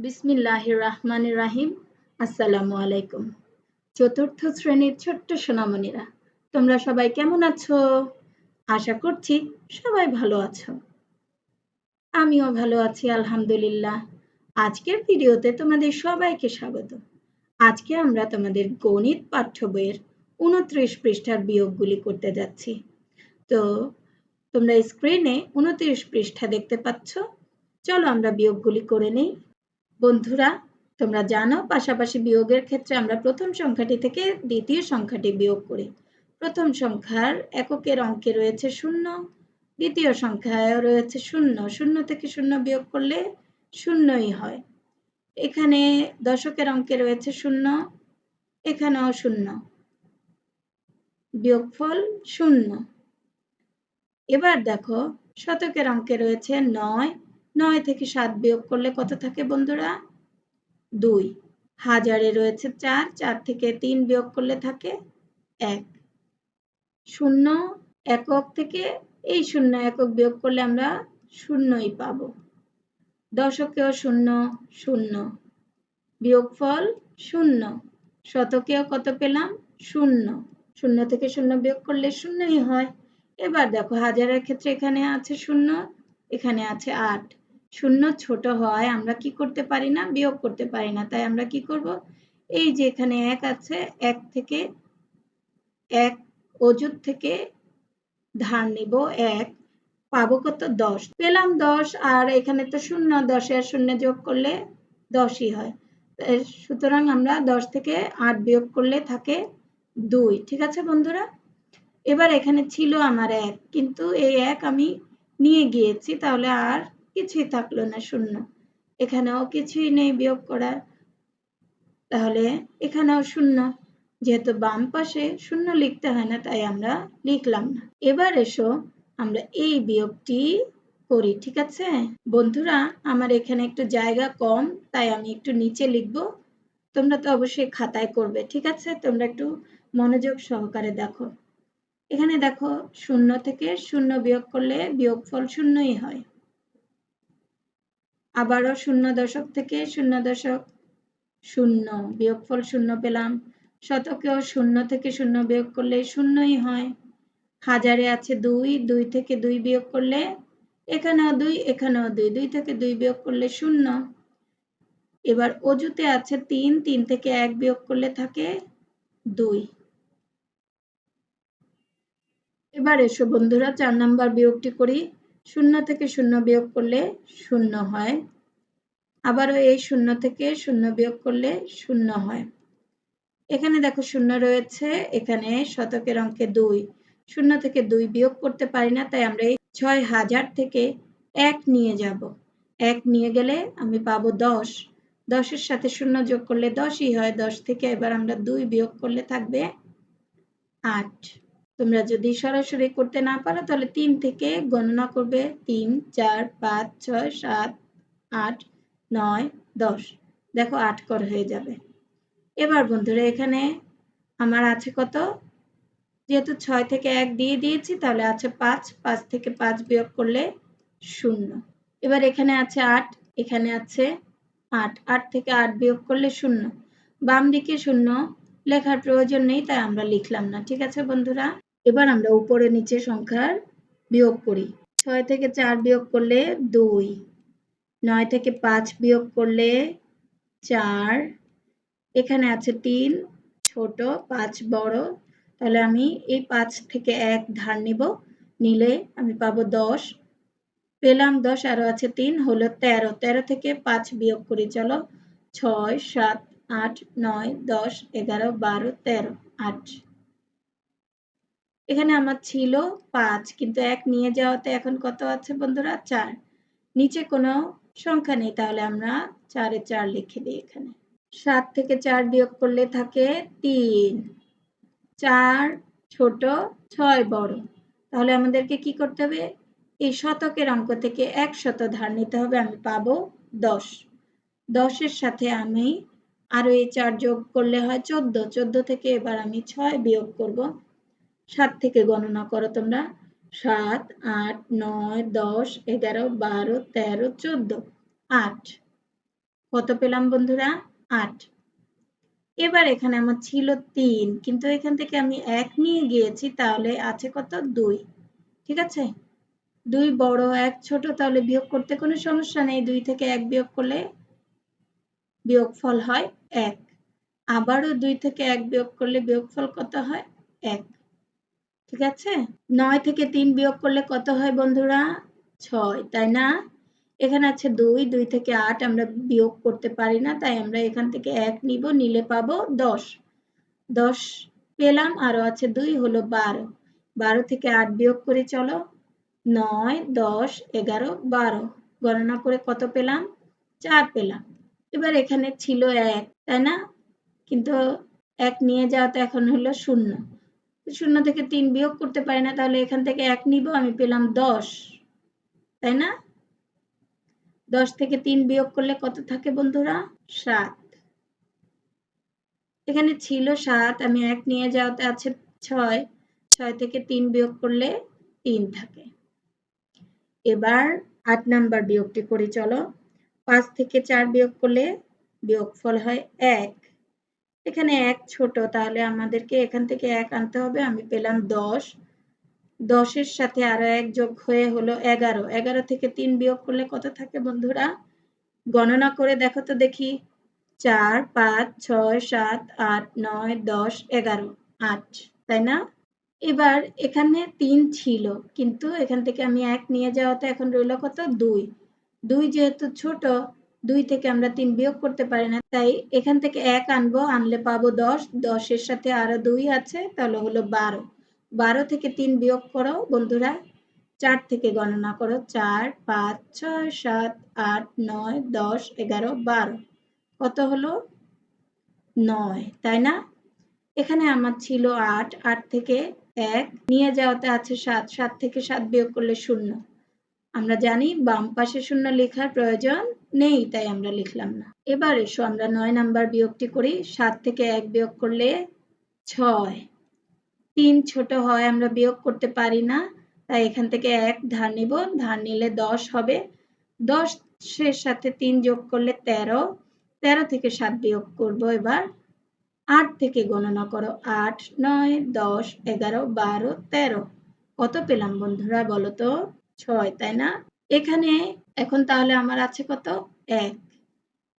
বিসমিল্লাহির রহমানির রাহিম আসসালামু আলাইকুম। চতুর্থ শ্রেণির ছোট্ট সোনামণিরা, তোমরা সবাই কেমন আছো? আশা করছি সবাই ভালো আছো। আমিও ভালো আছি, আলহামদুলিল্লাহ। আজকের ভিডিওতে তোমাদের সবাইকে স্বাগত। আজকে আমরা তোমাদের গণিত পাঠ্য বইয়ের উনত্রিশ পৃষ্ঠার বিয়োগগুলি করতে যাচ্ছি। তো, তোমরা স্ক্রিনে উনত্রিশ পৃষ্ঠা দেখতে পাচ্ছ। চলো আমরা বিয়োগগুলি করে নেই। বন্ধুরা, তোমরা জানো পাশাপাশি বিয়োগের ক্ষেত্রে আমরা প্রথম সংখ্যাটি থেকে দ্বিতীয় সংখ্যাটি বিয়োগ করি। প্রথম সংখ্যার এককের অঙ্কে রয়েছে শূন্য, দ্বিতীয় সংখ্যায় রয়েছে শূন্য। শূন্য থেকে শূন্য বিয়োগ করলে শূন্যই হয়। এখানে দশকের অঙ্কে রয়েছে শূন্য, এখানেও শূন্য। বিয়োগফল শূন্য। এবার দেখো, শতকের অঙ্কে রয়েছে নয় নয় থেকে সাত বিয়োগ করলে কত থাকে বন্ধুরা? দুই। হাজারে রয়েছে চার চার থেকে তিন বিয়োগ করলে থাকে এক। শূন্য একক থেকে এই শূন্য একক বিয়োগ করলে আমরা শূন্যই পাব। দশকেও শূন্য শূন্য। বিয়োগফল শূন্য। শতকেও কত পেলাম? শূন্য। শূন্য থেকে শূন্য বিয়োগ করলে শূন্যই হয়। এবার দেখো, হাজারের ক্ষেত্রে এখানে আছে শূন্য, এখানে আছে আট। শূন্য ছোট হয় আমরা কি করতে পারি না? বিয়োগ করতে পারি না। তাই আমরা কি করব? এই যে এখানে এক আছে, এক থেকে এক অজুত থেকে ধার নিব এক, পাবো কত? দশ। পেলাম দশ, আর এখানে তো শূন্য, দশে আর শূন্য যোগ করলে দশই হয়। সুতরাং আমরা দশ থেকে আট বিয়োগ করলে থাকে দুই। ঠিক আছে বন্ধুরা? এবার এখানে ছিল আমার এক, কিন্তু এই এক আমি নিয়ে গিয়েছি, তাহলে আর কিছুই থাকল না, শূন্য। এখানেও কিছুই নেই বিয়োগ করার। তাহলে এখানেও শূন্য। যেহেতু বাম পাশে শূন্য লিখতে হয় না, তাই আমরা লিখলাম না। এবার এসো আমরা এই বিয়োগটি করি, ঠিক আছে? বন্ধুরা, আমার এখানে একটু জায়গা কম, তাই আমি একটু নিচে লিখব। তোমরা তো অবশ্যই খাতায় করবে, ঠিক আছে? তোমরা একটু মনোযোগ সহকারে দেখো। এখানে দেখো, শূন্য থেকে শূন্য বিয়োগ করলে বিয়োগফল শূন্যই হয়। আবারও শূন্য দশক থেকে শূন্য দশক শূন্য, বিয়োগফল শূন্য পেলাম। শতকেও শূন্য থেকে শূন্য বিয়োগ করলে শূন্যই হয়। হাজারে আছে দুই দুই থেকে দুই বিয়োগ করলে এখানেও দুই এখানেও দুই দুই থেকে দুই বিয়োগ করলে শূন্য। এবার অজুতে আছে তিন তিন থেকে এক বিয়োগ করলে থাকে দুই। এবার এসো বন্ধুরা, চার নাম্বার বিয়োগটি করি। শূন্য থেকে শূন্য বিয়োগ করলে শূন্য হয়। আবারও এই শূন্য থেকে শূন্য বিয়োগ করলে শূন্য হয়। এখানে দেখো শূন্য রয়েছে, এখানে শতকের অঙ্কে দুই। শূন্য থেকে দুই বিয়োগ করতে পারি না, তাই আমরা এই ছয় হাজার থেকে এক নিয়ে যাব। এক নিয়ে গেলে আমি পাবো দশ। দশের সাথে শূন্য যোগ করলে দশই হয়, দশ থেকে এবার আমরা দুই বিয়োগ করলে থাকবে আট। তোমরা যদি সরাসরি করতে না পারো, তাহলে তিন থেকে গণনা করবে তিন, চার, পাঁচ, ছয়, সাত, আট, নয়, দশ। দেখো আট কর হয়ে যাবে। এবার বন্ধুরা, এখানে আমার আছে কত? যেহেতু ছয় থেকে এক দিয়ে দিয়েছি, তাহলে আছে পাঁচ। পাঁচ থেকে পাঁচ বিয়োগ করলে শূন্য। এবার এখানে আছে আট, এখানে আছে আট। আট থেকে আট বিয়োগ করলে শূন্য। বাম দিকে শূন্য লেখার প্রয়োজন নেই, তাই আমরা লিখলাম না। ঠিক আছে বন্ধুরা? এবার আমরা উপরে নিচে সংখ্যার বিয়োগ করি। ছয় থেকে চার বিয়োগ করলে দুই, নয় থেকে পাঁচ বিয়োগ করলে চার, এখানে আছে তিন, ছোট, পাঁচ বড়, তাহলে আমি এই পাঁচ থেকে এক ধার নিব, নিলে আমি পাবো দশ। পেলাম দশ, আরও আছে তিন, হলো তেরো তেরো থেকে পাঁচ বিয়োগ করি, চলো ছয়, সাত, আট, নয়, দশ, এগারো, বারো, তেরো, আট। এখানে আমার ছিল পাঁচ, কিন্তু এক নিয়ে যাওয়াতে এখন কত আছে বন্ধুরা? চার। নিচে কোনো সংখ্যা নেই, তাহলে আমরা চারে চার লিখে দিই এখানে। সাত থেকে চার বিয়োগ করলে থাকে তিন। চার ছোট ছয় বড়। তাহলে আমাদেরকে কি করতে হবে? এই শতকের অঙ্ক থেকে এক শত ধার নিতে হবে, আমি পাবো দশ। দশের সাথে আমি আরও এই চার যোগ করলে হয় চোদ্দ। চোদ্দ থেকে এবার আমি ছয় বিয়োগ করব। সাত থেকে গণনা করো তোমরা। সাত, আট, নয়, দশ, এগারো, বারো, তেরো, চোদ্দ, আট। কত পেলাম বন্ধুরা? আট। এবার এখানে আমার ছিল তিন, কিন্তু এখান থেকে আমি এক নিয়ে গিয়েছি, তাহলে আছে কত? দুই। ঠিক আছে? দুই বড়, এক ছোট, তাহলে বিয়োগ করতে কোনো সমস্যা নেই। দুই থেকে এক বিয়োগ করলে বিয়োগফল হয় এক। আবারও দুই থেকে এক বিয়োগ করলে বিয়োগফল কত হয়? এক। ঠিক আছে? নয় থেকে তিন বিয়োগ করলে কত হয় বন্ধুরা? ছয়, তাই না? এখানে আছে দুই দুই থেকে আট আমরা বিয়োগ করতে পারি না, তাই আমরা এখান থেকে এক নিব, নিলে পাবো দশ। দশ পেলাম, আরও আছে দুই, হলো বারো। বারো থেকে আট বিয়োগ করে, চলো। নয়, দশ, এগারো, বারো। গণনা করে কত পেলাম? চার পেলাম। এবার এখানে ছিল এক, তাই না? কিন্তু এক নিয়ে যাওয়া তো এখন হলো শূন্য। শূন্য থেকে তিন বিয়োগ করতে পারি না, তাহলে এখান থেকে এক নিব, আমি পেলাম দশ। তাই না? দশ থেকে তিন বিয়োগ করলে কত থাকে বন্ধুরা? সাত। এখানে ছিল সাত, আমি এক নিয়ে যাওয়াতে আছে ছয়। ছয় থেকে তিন বিয়োগ করলে তিন থাকে। এবার আট নাম্বার বিয়োগটি করি, চলো। পাঁচ থেকে চার বিয়োগ করলে বিয়োগফল হয় এক। এখানে এক ছোট, তাহলে আমাদেরকে এখান থেকে এক আনতে হবে, আমি পেলাম দশ। দশের সাথে আরও এক যোগ হয়ে হলো এগারো। এগারো থেকে তিন বিয়োগ করলে কত থাকে বন্ধুরা? গণনা করে দেখো তো দেখি। চার, পাঁচ, ছয়, সাত, আট, নয়, দশ, এগারো, আট, তাই না? এবার এখানে তিন ছিল, কিন্তু এখান থেকে আমি এক নিয়ে যাওয়াতে এখন রইল কত? দুই। দুই যেহেতু ছোট দুই থেকে আমরা তিন বিয়োগ করতে পারি না, তাই এখান থেকে এক আনব, আনলে পাবো দশ, দশের সাথে আরও দুই আছে, তাহলে হলো বারো। বারো থেকে তিন বিয়োগ করো, বন্ধুরা, চার থেকে গণনা করো, চার, পাঁচ, ছয়, সাত, আট, নয়, দশ, এগারো, বারো। কত হলো? নয়, তাই না? এখানে আমার ছিল আট আট থেকে এক, নিয়ে যাওয়াতে আছে সাত সাত থেকে সাত বিয়োগ করলে শূন্য। আমরা জানি বাম পাশে শূন্য লেখার প্রয়োজন নেই, তাই আমরা লিখলাম না। এবার এসো আমরা নয় নাম্বার বিয়োগটি করি। সাত থেকে এক বিয়োগ করলে ছয়। তিন ছোট হয়, আমরা বিয়োগ করতে পারি না, তাই এখান থেকে এক ধার নিব। ধার নিলে দশ হবে। দশের সাথে তিন যোগ করলে তেরো। তেরো থেকে সাত বিয়োগ করব এবার। আট থেকে গণনা করো। আট, নয়, দশ, এগারো, বারো, তেরো। কত পেলাম বন্ধুরা বলো তো? ছয়, তাই না? এখানে এখন তাহলে আমার আছে কত? এক।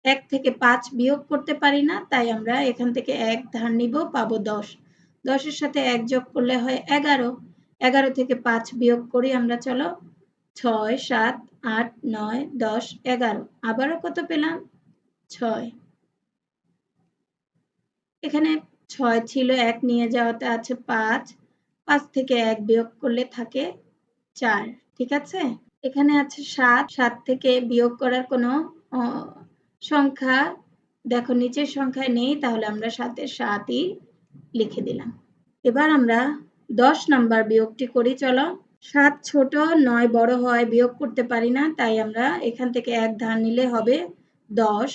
এক থেকে পাঁচ বিয়োগ করতে পারি না, তাই আমরা এখান থেকে এক ধার নিব, পাবো দশ। দশের সাথে এক যোগ করলে হয় এগারো। এগারো থেকে পাঁচ বিয়োগ করি আমরা, চলো ছয়, সাত, আট, নয়, দশ, এগারো। আবারও কত পেলাম? ছয়। এখানে ছয় ছিল, এক নিয়ে যাওয়াতে আছে পাঁচ। পাঁচ থেকে এক বিয়োগ করলে থাকে চার। ঠিক আছে? এখানে আছে সাত। সাত থেকে বিয়োগ করার কোনো সংখ্যা দেখো নিচের সংখ্যায় নেই, তাহলে আমরা সাতের সাতই লিখে দিলাম। এবার আমরা দশ নাম্বার বিয়োগটি করি, চলো। সাত ছোট, নয় বড় হয়, বিয়োগ করতে পারি না, তাই আমরা এখান থেকে এক ধার নিলে হবে দশ।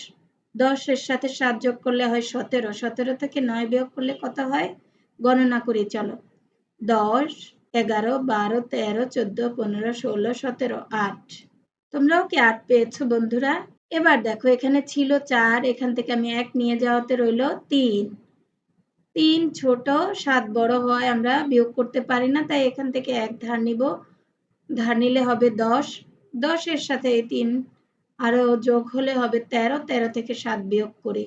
দশের সাথে সাত যোগ করলে হয় সতেরো। সতেরো থেকে নয় বিয়োগ করলে কত হয়? গণনা করি, চলো। দশ এগারো, বারো, তেরো, চোদ্দ, পনেরো, ষোলো, সতেরো, আট। তোমরাও কি আট পেয়েছ বন্ধুরা? এবার দেখো, এখানে ছিল চার, এখান থেকে আমি এক নিয়ে যাওয়াতে রইল তিন। তিন ছোট, সাত বড় হয়, আমরা বিয়োগ করতে পারি না, তাই এখান থেকে এক ধার নিব। ধার নিলে হবে দশ। দশের সাথে এই তিন আরও যোগ হলে হবে তেরো তেরো থেকে সাত বিয়োগ করি।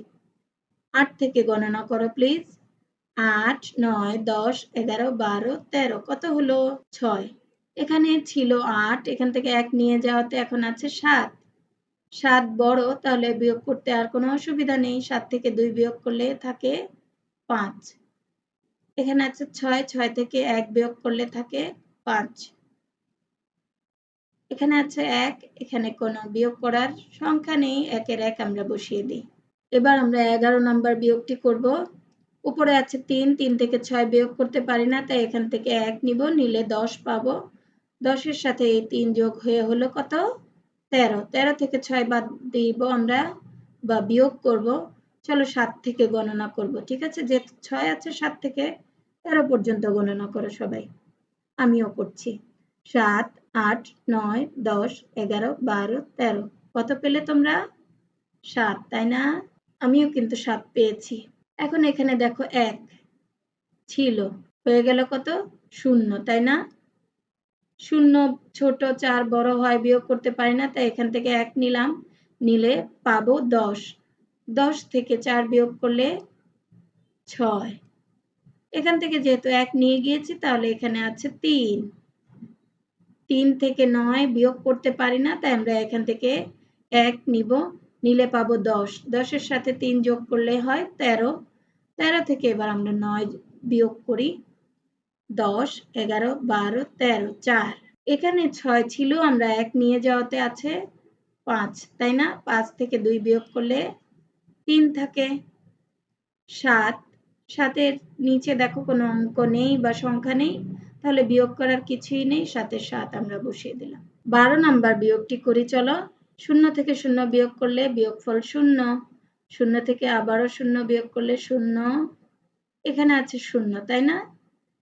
আট থেকে গণনা করো, প্লিজ। আট, নয়, দশ, এগারো, বারো, তেরো, কত হলো? ছয়। এখানে ছিল আট, এখান থেকে এক নিয়ে যাওয়াতে এখন আছে সাত। সাত বড়, তাহলে বিয়োগ করতে আর কোনো অসুবিধা নেই। সাত থেকে দুই বিয়োগ করলে থাকে পাঁচ। এখানে আছে ছয় ছয় থেকে এক বিয়োগ করলে থাকে পাঁচ। এখানে আছে এক, এখানে কোনো বিয়োগ করার সংখ্যা নেই। একের এক আমরা বসিয়ে দিই। এবার আমরা এগারো নাম্বার বিয়োগটি করব। উপরে আছে তিন তিন থেকে ছয় বিয়োগ করতে পারি না, তাই এখান থেকে এক নিব, নিলে দশ পাবো। দশের সাথে এই তিন যোগ হয়ে হলো কত? তেরো। তেরো থেকে ছয় বাদ দিব আমরা, বা বিয়োগ করব। চলো সাত থেকে গণনা করব, ঠিক আছে? যে ছয় আছে সাত থেকে তেরো পর্যন্ত গণনা করো সবাই। আমিও করছি। সাত, আট, নয়, দশ, এগারো, বারো, তেরো। কত পেলে তোমরা? সাত, তাই না? আমিও কিন্তু সাত পেয়েছি। এখন এখানে দেখো এক ছিল। হয়ে গেল কত? শূন্য, তাই না? শূন্য ছোট চার বড় হয়, বিয়োগ করতে পারি না, তাই এখান থেকে এক নিলাম। নিলে পাবো দশ। দশ থেকে চার বিয়োগ করলে ছয়। এখান থেকে যেহেতু এক নিয়ে গিয়েছি, তাহলে এখানে আছে তিন। তিন থেকে নয় বিয়োগ করতে পারি না, তাই আমরা এখান থেকে এক নিব। নিলে পাবো দশ। দশের সাথে তিন যোগ করলে হয় তেরো। তেরো থেকে এবার আমরা নয় বিয়োগ করি দশ, এগারো, বারো, তেরো, চার। এখানে ছয় ছিল, আমরা এক নিয়ে যাওয়াতে আছে পাঁচ, তাই না? পাঁচ থেকে দুই বিয়োগ করলে তিন থাকে সাত। সাতের নিচে দেখো কোনো অঙ্ক নেই বা সংখ্যা নেই, তাহলে বিয়োগ করার কিছুই নেই সাথে সাত আমরা বসিয়ে দিলাম। বারো নাম্বার বিয়োগটি করি, চলো। শূন্য থেকে শূন্য বিয়োগ করলে বিয়োগফল শূন্য। শূন্য থেকে আবারও শূন্য বিয়োগ করলে শূন্য। এখানে আছে শূন্য, তাই না?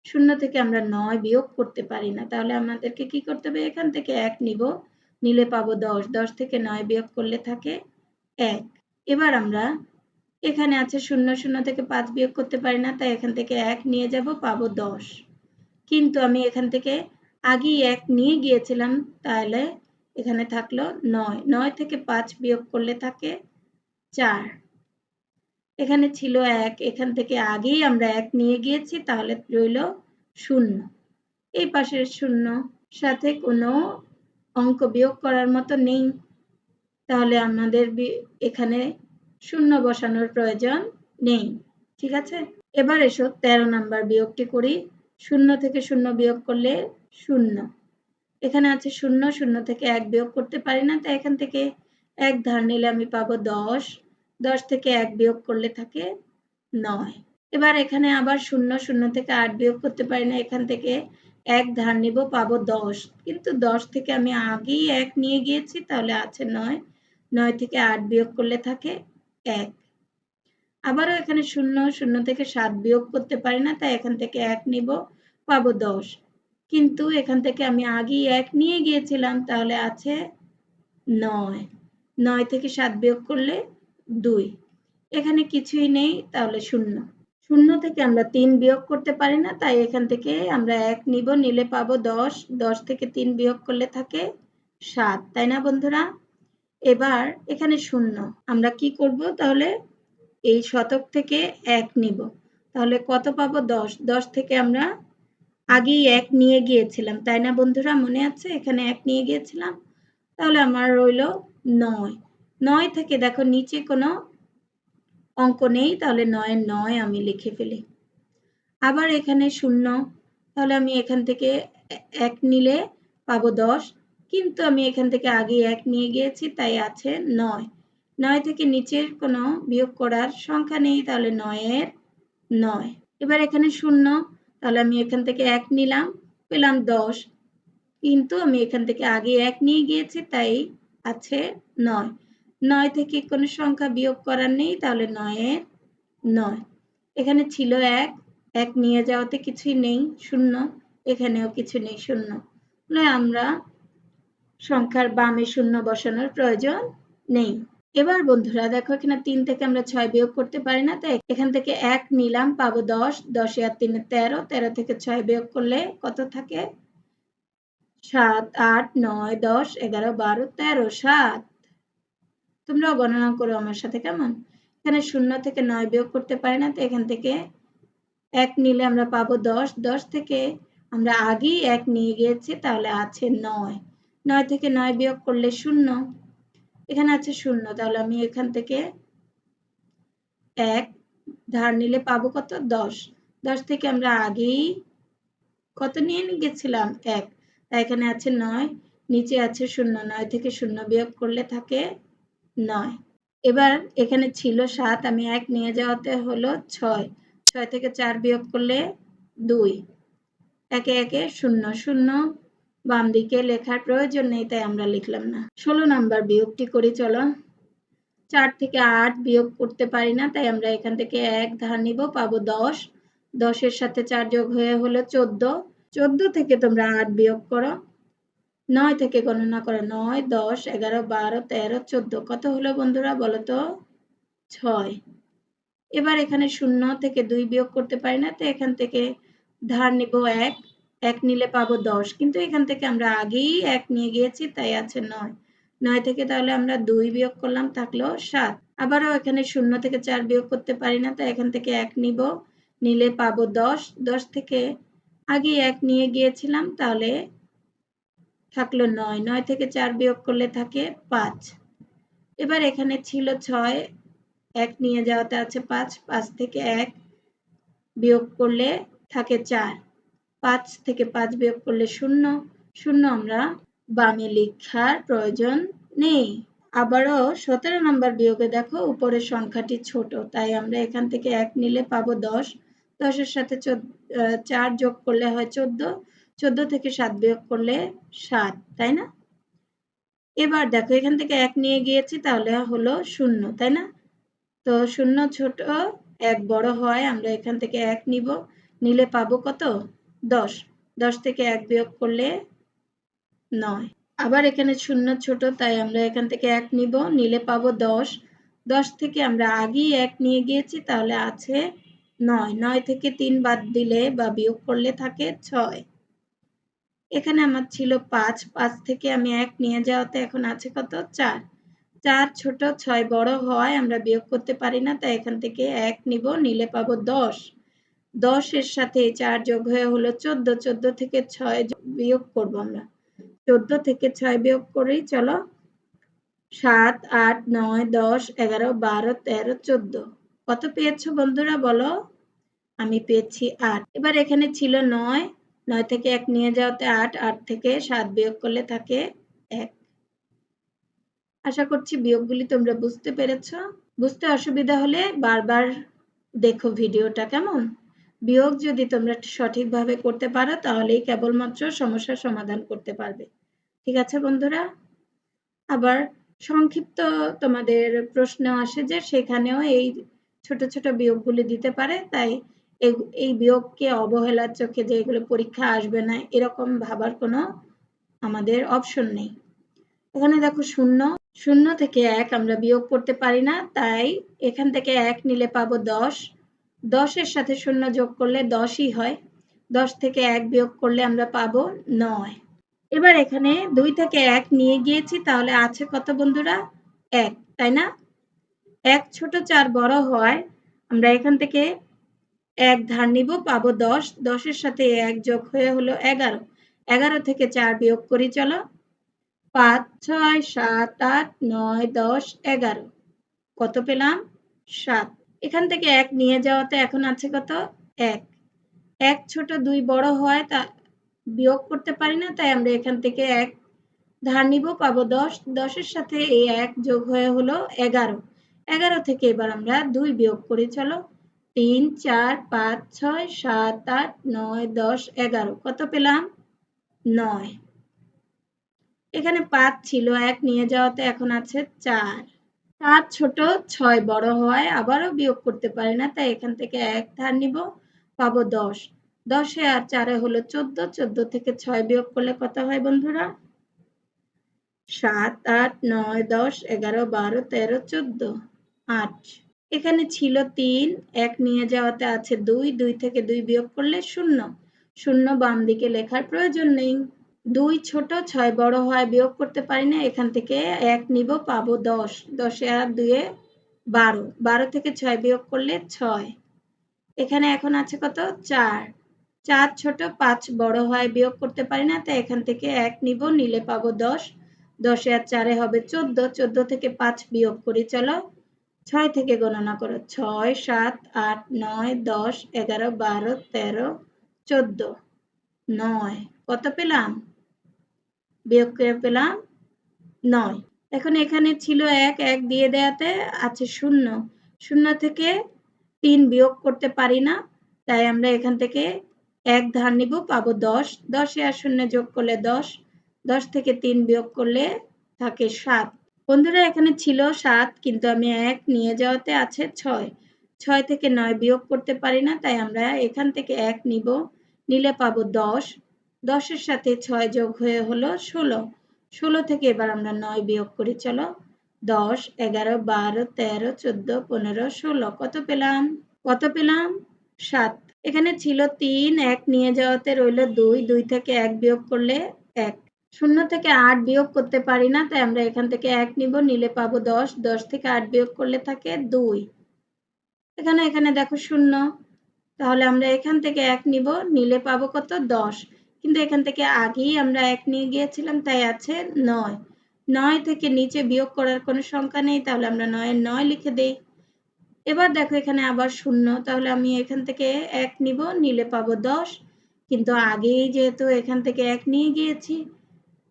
শূন্য থেকে আমরা নয় বিয়োগ করতে পারি না। তাহলে আমাদেরকে কি করতে হবে? এখান থেকে এক নিব। নিলে পাবো দশ। দশ থেকে নয় বিয়োগ করলে থাকে এক। এবার আমরা এখানে আছে শূন্য শূন্য থেকে পাঁচ বিয়োগ করতে পারি না, তাই এখান থেকে এক নিয়ে যাব, পাবো দশ। কিন্তু আমি এখান থেকে আগেই এক নিয়ে গিয়েছিলাম, তাহলে এখানে থাকল নয়। নয় থেকে পাঁচ বিয়োগ করলে থাকে চার। এখানে ছিল এক, এখান থেকে আগেই আমরা এক নিয়ে গিয়েছি, তাহলে রইল শূন্য। এই পাশের শূন্য সাথে কোনো অঙ্ক বিয়োগ করার মতো নেই। তাহলে আমাদের এখানে শূন্য বসানোর প্রয়োজন নেই। ঠিক আছে? এবার এসো তেরো নাম্বার বিয়োগটি করি। শূন্য থেকে শূন্য বিয়োগ করলে শূন্য। এখানে আছে শূন্য শূন্য থেকে এক বিয়োগ করতে পারি না, তাই এখান থেকে এক ধার নিলে আমি পাবো দশ দশ থেকে এক বিয়োগ করলে থাকে নয়। এবার এখানে আবার শূন্য শূন্য থেকে আট বিয়োগ করতে পারি না, এখান থেকে এক ধার নিব, পাবো দশ। কিন্তু দশ থেকে আমি আগেই এক নিয়ে গিয়েছি, তাহলে আছে নয়। নয় থেকে আট বিয়োগ করলে থাকে এক। আবারও এখানে শূন্য শূন্য থেকে সাত বিয়োগ করতে পারি না, তাই এখান থেকে এক নিব, পাবো দশ। কিন্তু এখান থেকে আমি আগেই এক নিয়ে গিয়েছিলাম, তাহলে আছে নয়। নয় থেকে সাত বিয়োগ করলে দুই। এখানে কিছুই নেই, তাহলে শূন্য। শূন্য থেকে আমরা তিন বিয়োগ করতে পারি না, তাই এখান থেকে আমরা এক নিব, নিলে পাবো দশ। দশ থেকে তিন বিয়োগ করলে থাকে সাত, তাই না বন্ধুরা? এবার এখানে শূন্য। আমরা কি করব তাহলে? এই শতক থেকে এক নিব। তাহলে কত পাবো? দশ। দশ থেকে আমরা আগেই এক নিয়ে গিয়েছিলাম, তাই না বন্ধুরা? মনে আছে? এখানে এক নিয়ে গিয়েছিলাম। তাহলে আমার রইল নয়। নয় থেকে দেখো নিচে কোনো অঙ্ক নেই, তাহলে নয়ের নয় আমি লিখে ফেলি। আবার এখানে শূন্য, তাহলে আমি এখান থেকে এক নিলে পাবো দশ, কিন্তু আমি এখান থেকে আগে এক নিয়ে গিয়েছি, তাই আছে নয়। নয় থেকে নিচের কোনো বিয়োগ করার সংখ্যা নেই, তাহলে নয়ের নয়। এবার এখানে শূন্য, তাহলে আমি এখান থেকে এক নিলাম, পেলাম দশ, কিন্তু আমি এখান থেকে আগে এক নিয়ে গিয়েছি, তাই আছে নয়। নয় থেকে কোনো সংখ্যা বিয়োগ করার নেই, তাহলে নয়ের নয়। এখানে ছিল এক এক নিয়ে যাওয়াতে কিছুই নেই, শূন্য। এখানেও কিছু নেই, শূন্য। আমরা সংখ্যার বামে শূন্য বসানোর প্রয়োজন নেই। এবার বন্ধুরা, দেখো এখানে তিন থেকে আমরা ছয় বিয়োগ করতে পারি না, তাই এখান থেকে এক নিলাম, পাবো দশ। দশে আর তিনে তেরো তেরো থেকে ছয় বিয়োগ করলে কত থাকে? সাত, আট, নয়, দশ, এগারো, বারো, তেরো, সাত। তোমরাও গণনা করো আমার সাথে, কেমন? এখানে শূন্য থেকে নয় বিয়োগ করতে পারি না, তো এখান থেকে এক নিলে আমরা পাবো দশ। দশ থেকে আমরা আগেই এক নিয়ে গিয়েছি, তাহলে আছে নয়। নয় থেকে নয় বিয়োগ করলে শূন্য। এখানে আছে শূন্য, তাহলে আমি এখান থেকে এক ধার নিলে পাবো কত? দশ। দশ থেকে আমরা আগেই কত নিয়ে গেছিলাম এক। তাই এখানে আছে নয়, নিচে আছে শূন্য। নয় থেকে শূন্য বিয়োগ করলে থাকে নয়। এবার এখানে ছিল সাত, আমি এক নিয়ে যাওয়াতে হলো ছয়। ছয় থেকে চার বিয়োগ করলে দুই। একে একে শূন্য শূন্য বাম দিকে লেখার প্রয়োজন নেই, তাই আমরা লিখলাম না। ষোলো নাম্বার বিয়োগটি করি, চলো। চার থেকে আট বিয়োগ করতে পারি না, তাই আমরা এখান থেকে এক ধার নিব, পাবো দশ। দশের সাথে চার যোগ হয়ে হলো চোদ্দ। চোদ্দ থেকে তোমরা আট বিয়োগ করো। নয় থেকে গণনা করো। নয়, দশ, এগারো, বারো, তেরো, চোদ্দ। কত হলো বন্ধুরা বলো তো? ছয়। এবার এখানে শূন্য থেকে দুই বিয়োগ করতে পারি না, তো এখান থেকে ধার নিব এক। এক নিলে পাবো দশ। কিন্তু এখান থেকে আমরা আগেই এক নিয়ে গিয়েছি, তাই আছে নয়। নয় থেকে তাহলে আমরা দুই বিয়োগ করলাম, থাকল সাত। আবারও এখানে শূন্য থেকে চার বিয়োগ করতে পারি না, তাই এখান থেকে এক নিব। নিলে পাবো দশ। দশ থেকে আগে এক নিয়ে গিয়েছিলাম, তাহলে থাকল নয়। নয় থেকে চার বিয়োগ করলে থাকে পাঁচ। এবার এখানে ছিল ছয়, এক নিয়ে যাওয়াতে আছে পাঁচ পাঁচ থেকে এক বিয়োগ করলে থাকে চার। পাঁচ থেকে পাঁচ বিয়োগ করলে শূন্য। শূন্য আমরা বামে লিখার প্রয়োজন নেই। আবারও সতেরো নম্বর বিয়োগে দেখো, উপরের সংখ্যাটি ছোট, তাই আমরা এখান থেকে এক নিলে পাবো দশ। দশের সাথে চার যোগ করলে হয় চোদ্দ চোদ্দ থেকে সাত বিয়োগ করলে সাত, তাই না? এবার দেখো, এখান থেকে এক নিয়ে গিয়েছি, তাহলে হলো শূন্য, তাই না? তো শূন্য ছোট এক বড় হয়, আমরা এখান থেকে এক নিব, নিলে পাবো কত? দশ দশ থেকে এক বিয়োগ করলে নয়। আবার এখানে শূন্য ছোট, তাই আমরা এখান থেকে এক নিব, নিলে পাবো দশ দশ থেকে আমরা আগেই এক নিয়ে গিয়েছি, তাহলে আছে নয় নয় থেকে তিন বাদ দিলে বা বিয়োগ করলে থাকে ছয়। এখানে আমার ছিল পাঁচ পাঁচ থেকে আমি এক নিয়ে যাওয়াতে এখন আছে কত? চার। চার ছোট, ছয় বড় হয়, আমরা বিয়োগ করতে পারি না, তাই এখান থেকে এক নিব, নিলে পাবো দশ। দশের সাথে চার যোগ হয়ে হলো চোদ্দ চোদ্দ থেকে ছয় বিয়োগ করব আমরা। চোদ্দ থেকে ছয় বিয়োগ করেই চলো, সাত, আট, নয়, দশ, এগারো, বারো, তেরো, চোদ্দ। কত পেয়েছ বন্ধুরা বলো? আমি পেয়েছি আট। এবার এখানে ছিল নয়। নয় থেকে এক নিয়ে যাওয়াতে আট। আট থেকে সাত বিয়োগ করলে থাকে এক। আশা করছি বিয়োগগুলি তোমরা বুঝতে পেরেছ। বুঝতে অসুবিধা হলে বারবার দেখো ভিডিওটা কেমন? বিয়োগ যদি তোমরা সঠিকভাবে করতে পারো, তাহলেই কেবলমাত্র সমস্যার সমাধান করতে পারবে। ঠিক আছে বন্ধুরা? আবার সংক্ষিপ্ত তোমাদের প্রশ্ন আসে যে সেখানেও এই ছোট ছোট বিয়োগগুলি দিতে পারে, তাই এই বিয়োগকে অবহেলার চোখে যে এগুলো পরীক্ষা আসবে না, এরকম ভাবার কোনো আমাদের অপশন নেই। এখানে দেখো শূন্য শূন্য থেকে এক আমরা বিয়োগ করতে পারি না, তাই এখান থেকে এক নিলে পাবো দশ। দশের সাথে শূন্য যোগ করলে দশই হয়, দশ থেকে এক বিয়োগ করলে আমরা পাবো নয়। এবার এখানে দুই থেকে এক নিয়ে গিয়েছি, তাহলে আছে কত বন্ধুরা? এক, তাই না? এক ছোট চার বড় হয়, আমরা এখান থেকে এক ধার নিব, পাবো দশ। দশের সাথে এক যোগ হয়ে হলো এগারো। এগারো থেকে চার বিয়োগ করি চলো। পাঁচ, ছয়, সাত, আট, নয়, দশ, এগারো। কত পেলাম? সাত। এখান থেকে এক নিয়ে যাওয়াতে এখন আছে কত? এক। এক ছোট দুই বড় হয় তা বিয়োগ করতে পারি না, তাই আমরা এখান থেকে এক ধার নিব, পাবো দশ। দশের সাথে এই এক যোগ হয়ে হলো এগারো। এগারো থেকে এবার আমরা দুই বিয়োগ করি, চলো। তিন, চার, পাঁচ, ছয়, সাত, আট, নয়, দশ, এগারো। কত পেলাম? নয়। এখানে পাঁচ ছিল, এক নিয়ে যাওয়াতে এখন আছে চার। চার ছোট, ছয় বড় হয়, আবারও বিয়োগ করতে পারি না, তাই এখান থেকে এক ধার নিব, পাবো দশ। দশে আর চারে হলো চোদ্দ চোদ্দ থেকে ছয় বিয়োগ করলে কত হয় বন্ধুরা? সাত, আট, নয়, দশ, এগারো, বারো, তেরো, চোদ্দ। আট। এখানে ছিল তিন, এক নিয়ে যাওয়াতে আছে দুই দুই থেকে দুই বিয়োগ করলে শূন্য। শূন্য বাম দিকে লেখার প্রয়োজন নেই। দুই ছোট, ছয় বড় হয়, বিয়োগ করতে পারি না, এখান থেকে এক নিব, পাবো দশ। দশে আর দুয়ে বারো। বারো থেকে ছয় বিয়োগ করলে ছয়। এখানে এখন আছে কত? চার। চার ছোট, পাঁচ বড় হয়, বিয়োগ করতে পারি না, তাই এখান থেকে এক নিব, নিলে পাবো দশ। দশে আর চারে হবে চোদ্দ। চোদ্দ থেকে পাঁচ বিয়োগ করি, চলো। ছয় থেকে গণনা করো। ছয়, সাত, আট, নয়, দশ, এগারো, বারো, তেরো, চোদ্দ, নয়। কত পেলাম? বিয়োগ করে পেলাম নয়। এখন এখানে ছিল এক এক দিয়ে দেয়াতে আছে শূন্য। শূন্য থেকে তিন বিয়োগ করতে পারি না, তাই আমরা এখান থেকে এক ধার নিব, পাবো দশ। দশে আর শূন্য যোগ করলে দশ। দশ থেকে তিন বিয়োগ করলে থাকে সাত। বন্ধুরা, এখানে ছিল সাত, কিন্তু আমি এক, নিয়ে যাওয়াতে আছে ছয়। ছয় থেকে নয় বিয়োগ করতে পারি না, তাই আমরা এখান থেকে এক নিব। নিলে পাবো দশ। দশের সাথে ছয় যোগ হয়ে হলো ষোলো। ষোলো থেকে এবার আমরা নয় বিয়োগ করি, চলো। দশ, এগারো, বারো, তেরো, চোদ্দ, পনেরো, ষোলো, কত পেলাম? কত পেলাম? সাত। এখানে ছিল তিন, এক নিয়ে যাওয়াতে রইল দুই। দুই থেকে এক বিয়োগ করলে এক। শূন্য থেকে আট বিয়োগ করতে পারি না, তাই আমরা এখান থেকে এক নিব, নিলে পাবো দশ দশ থেকে আট বিয়োগ করলে থাকে দুই। এখানে এখানে দেখো শূন্য। তাহলে আমরা এখান থেকে এক নিব, নিলে পাবো কত? দশ। কিন্তু এখান থেকে আগেই আমরা এক নিয়ে গিয়েছিলাম, তাই আছে নয়। নয় থেকে নিচে বিয়োগ করার কোনো সংখ্যা নেই, তাহলে আমরা নয়ের নয় লিখে দেই। এবার দেখো এখানে আবার শূন্য। তাহলে আমি এখান থেকে এক নিব, নিলে পাবো দশ। কিন্তু আগেই যেহেতু এখান থেকে এক নিয়ে গিয়েছি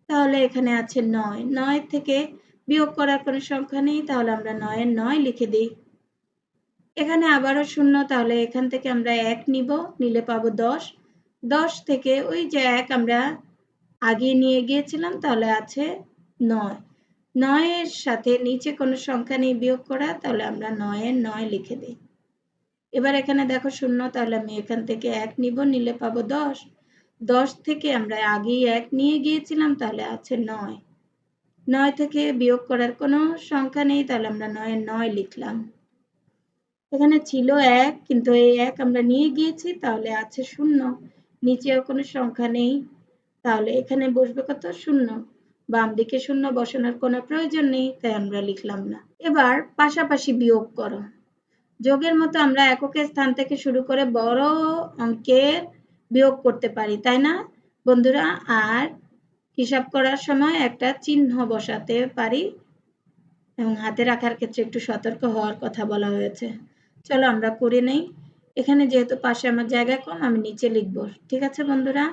তাহলে এখানে আছে নয়। নয় থেকে বিয়োগ করার কোনো সংখ্যা নেই, তাহলে আমরা নয়ের নয় লিখে দিই। এখানে আবারও শূন্য, তাহলে এখান থেকে আমরা এক নিব, নিলে পাবো দশ। দশ থেকে ওই যে এক আমরা আগে নিয়ে গিয়েছিলাম, তাহলে আছে নয়। নয়ের সাথে নিচে কোনো সংখ্যা নেই বিয়োগ করা, তাহলে আমরা নয়ের নয় লিখে দিই। এবার এখানে দেখো শূন্য, তাহলে আমি এখান থেকে এক নিব, নিলে পাবো দশ। দশ থেকে আমরা আগেই এক নিয়ে গিয়েছিলাম, তাহলে আছে নয়। নয় থেকে বিয়োগ করার কোনো সংখ্যা নেই, তাহলে আমরা নয় নয় লিখলাম। এখানে ছিল এক, কিন্তু এই এক আমরা নিয়ে গিয়েছি, তাহলে আছে শূন্য। নিচেও কোনো সংখ্যা নেই, তাহলে এখানে বসবে কত? শূন্য। বাম দিকে শূন্য বসানোর কোনো প্রয়োজন নেই, তাই আমরা লিখলাম না। এবার পাশাপাশি বিয়োগ করো। যোগের মতো আমরা এককের স্থান থেকে শুরু করে বড় অঙ্কের বিয়োগ করতে পারি, তাই না? বন্ধুরা, আর হিসাব করার সময় একটা চিহ্ন বসাতে পারি এবং হাতে রাখার ক্ষেত্রে একটু সতর্ক হওয়ার কথা বলা হয়েছে। চলো আমরা করে নেই। এখানে যেহেতু পাশে আমার জায়গা কম, আমি নিচে লিখব। ঠিক আছে বন্ধুরা?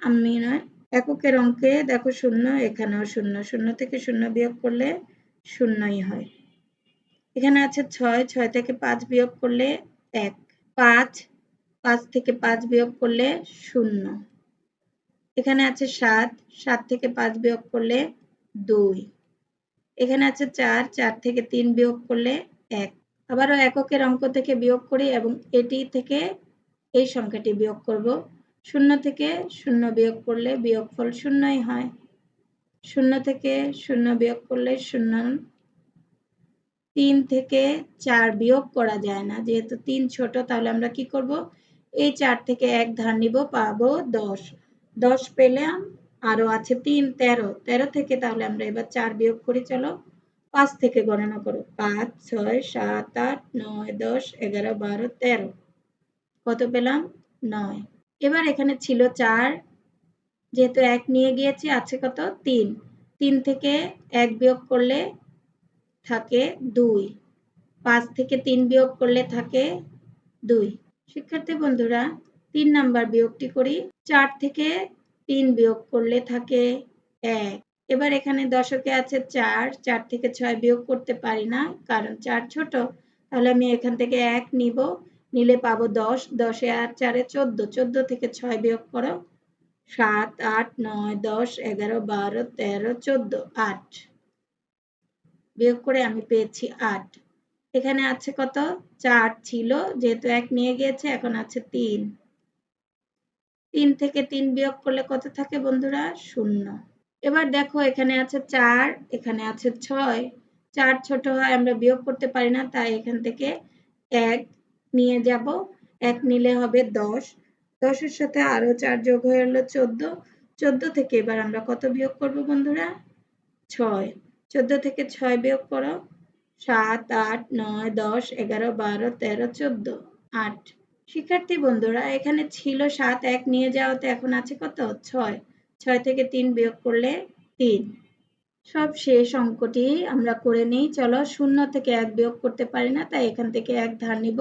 আমি নয়, এককের অঙ্কে দেখো শূন্য, এখানেও শূন্য। শূন্য থেকে শূন্য বিয়োগ করলে শূন্যই হয়। এখানে আছে ছয় ছয় থেকে পাঁচ বিয়োগ করলে এক। পাঁচ পাঁচ থেকে পাঁচ বিয়োগ করলে শূন্য। এখানে আছে সাত সাত থেকে পাঁচ বিয়োগ করলে দুই। এখানে আছে চার চার থেকে তিন বিয়োগ করলে এক। আবারও এককের অঙ্ক থেকে বিয়োগ করি এবং এটি থেকে এই সংখ্যাটি বিয়োগ করব। শূন্য থেকে শূন্য বিয়োগ করলে বিয়োগফল শূন্যই হয়। শূন্য থেকে শূন্য বিয়োগ করলে শূন্য। তিন থেকে চার বিয়োগ করা যায় না। যেহেতু তিন ছোট, তাহলে আমরা কি করব? এই চার থেকে এক ধার নিব, পাবো দশ। দশ পেলাম, আরও আছে তিন, তেরো। তেরো থেকে তাহলে আমরা এবার চার বিয়োগ করি, চলো। পাঁচ থেকে গণনা করো। পাঁচ, ছয়, সাত, আট, নয়, দশ, এগারো, বারো, তেরো। কত পেলাম? নয়। এবার এখানে ছিল চার। যেহেতু এক নিয়ে গিয়েছি, আছে কত? তিন। তিন থেকে এক বিয়োগ করলে থাকে দুই। পাঁচ থেকে তিন বিয়োগ করলে থাকে দুই। শিক্ষার্থী বন্ধুরা, তিন নাম্বার বিয়োগটি করি। চার থেকে তিন বিয়োগ করলে থাকে এক। এবার এখানে দশকে আছে চার চার থেকে ছয় বিয়োগ করতে পারি না, কারণ চার ছোট। তাহলে আমি এখান থেকে এক নিব, নিলে পাবো দশ। দশে আর চারে চোদ্দ চোদ্দ থেকে ছয় বিয়োগ করো। সাত, আট, নয়, দশ, এগারো, বারো, তেরো, চোদ্দ, আট। বিয়োগ করে আমি পেয়েছি আট। এখানে আছে কত? চার ছিল, যেহেতু এক নিয়ে গিয়েছে, এখন আছে তিন। তিন থেকে তিন বিয়োগ করলে কত থাকে বন্ধুরা? শূন্য। এবার দেখো, এখানে আছে চার, এখানে আছে ছয়। চার ছোট হয়, আমরা বিয়োগ করতে পারি না, তাই এখান থেকে এক নিয়ে যাব। এক নিলে হবে দশ। দশের সাথে আরও চার যোগ হয়ে হলো চোদ্দ। চোদ্দ থেকে এবার আমরা কত বিয়োগ করব বন্ধুরা? ছয়। চোদ্দ থেকে ছয় বিয়োগ করো সাত, আট, নয়, দশ, এগারো, বারো, তেরো, চোদ্দ, আট। শিক্ষার্থী বন্ধুরা, এখানে ছিল সাত, এক নিয়ে যাওয়াতে এখন আছে কত? ছয়। ছয় থেকে তিন বিয়োগ করলে তিন। সব শেষ অঙ্কটি আমরা করে নিই। চলো শূন্য থেকে এক বিয়োগ করতে পারি না, তাই এখান থেকে এক ধার নিব।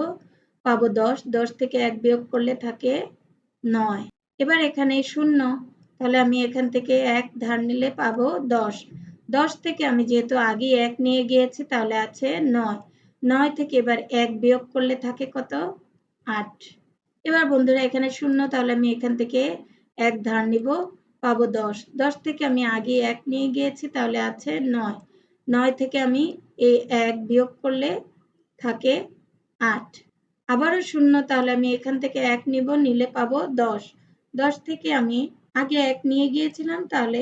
পাবো দশ। দশ থেকে এক বিয়োগ করলে থাকে নয়। এবার এখানে শূন্য। তাহলে আমি এখান থেকে এক ধার নিলে পাবো দশ। দশ থেকে আমি যেহেতু আগে এক নিয়ে গিয়েছি, তাহলে আছে নয়। নয় থেকে এবার এক বিয়োগ করলে থাকে কত? আট। এবার বন্ধুরা এখানে শূন্য, তাহলে আমি এখান থেকে এক ধার নিব, পাবো দশ। দশ থেকে আমি আগে এক নিয়ে গিয়েছি, তাহলে আছে নয়। নয় থেকে আমি এই এক বিয়োগ করলে থাকে আট। আবারও শূন্য, তাহলে আমি এখান থেকে এক নিব, নিলে পাবো দশ। দশ থেকে আমি আগে এক নিয়ে গিয়েছিলাম, তাহলে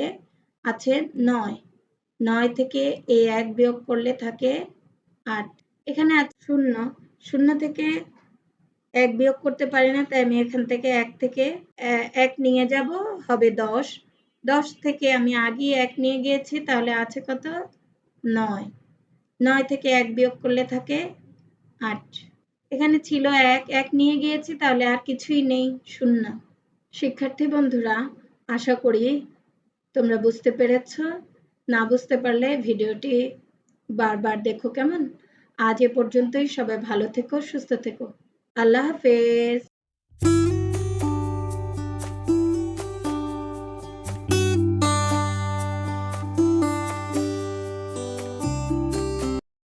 আছে নয়। নয় থেকে এই এক বিয়োগ করলে থাকে আট। এখানে শূন্য। শূন্য থেকে এক বিয়োগ করতে পারি না, তাই আমি এখান থেকে এক থেকে এক নিয়ে যাব, হবে দশ। দশ থেকে আমি আগে এক নিয়ে গিয়েছি, তাহলে আছে কত? নয়। নয় থেকে এক বিয়োগ করলে থাকে আট। এখানে ছিল এক এক নিয়ে গিয়েছি, তাহলে আর কিছুই নেই, শূন্য। শিক্ষার্থী বন্ধুরা, আশা করি তোমরা বুঝতে পেরেছ। না বুঝতে পারলে ভিডিওটি বারবার দেখো কেমন? আজ এ পর্যন্তই, সবাই ভালো থেকো, সুস্থ থেকো। আল্লাহ হাফেজ।